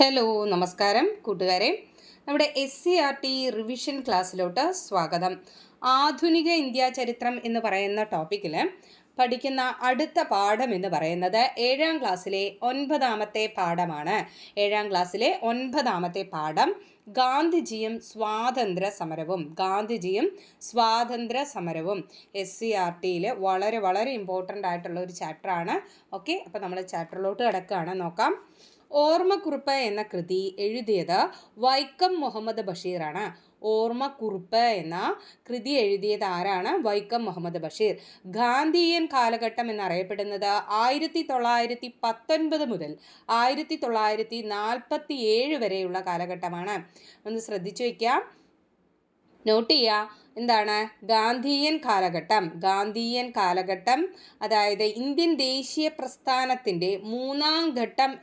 Hello നമസ്കാരം കൂട്ടുകാരെ. നമ്മുടെ S C R T revision ക്ലാസ്സിലോട്ട് സ്വാഗതം. ആധുനിക ഇന്ത്യ ചരിത്രം എന്ന് പറയുന്ന ടോപ്പിക്കിൽ പഠിക്കുന്ന അടുത്ത പാഠം എന്ന് പറയുന്നത് ഏഴാം ക്ലാസ്സിലെ ഒൻപതാമത്തെ പാഠമാണ്. ഏഴാം ക്ലാസ്സിലെ ഒൻപതാമത്തെ പാഠം ഗാന്ധിജിയും സ്വാതന്ത്ര്യ സമരവും ഗാന്ധിജിയും സ്വാതന്ത്ര്യ സമരവും എസ് സി ആർ ടിയിൽ വളരെ വളരെ ഇമ്പോർട്ടന്റ് ആയിട്ടുള്ള ഒരു ചാപ്റ്ററാണ് ഓക്കെ അപ്പോൾ നമ്മൾ ചാപ്റ്ററിലോട്ട് കിടക്കുകയാണ് നോക്കാം. ഓർമ്മക്കുറിപ്പ് എന്ന കൃതി എഴുതിയത് വൈക്കം മുഹമ്മദ് ബഷീറാണ്. ഓർമ്മക്കുറിപ്പ് എന്ന കൃതി എഴുതിയത് ആരാണ്? വൈക്കം മുഹമ്മദ് ബഷീർ. ഗാന്ധിയൻ കാലഘട്ടം എന്നറിയപ്പെടുന്നത് ആയിരത്തി തൊള്ളായിരത്തി പത്തൊൻപത് മുതൽ ആയിരത്തി തൊള്ളായിരത്തി നാൽപ്പത്തി ഏഴ് വരെയുള്ള കാലഘട്ടമാണ്. ഒന്ന് ശ്രദ്ധിച്ചു വയ്ക്കാം നോട്ട് ചെയ്യുക. എന്താണ്? ഗാന്ധിയൻ കാലഘട്ടം. ഗാന്ധിയൻ കാലഘട്ടം അതായത് ഇന്ത്യൻ ദേശീയ പ്രസ്ഥാനത്തിന്റെ മൂന്നാം ഘട്ടം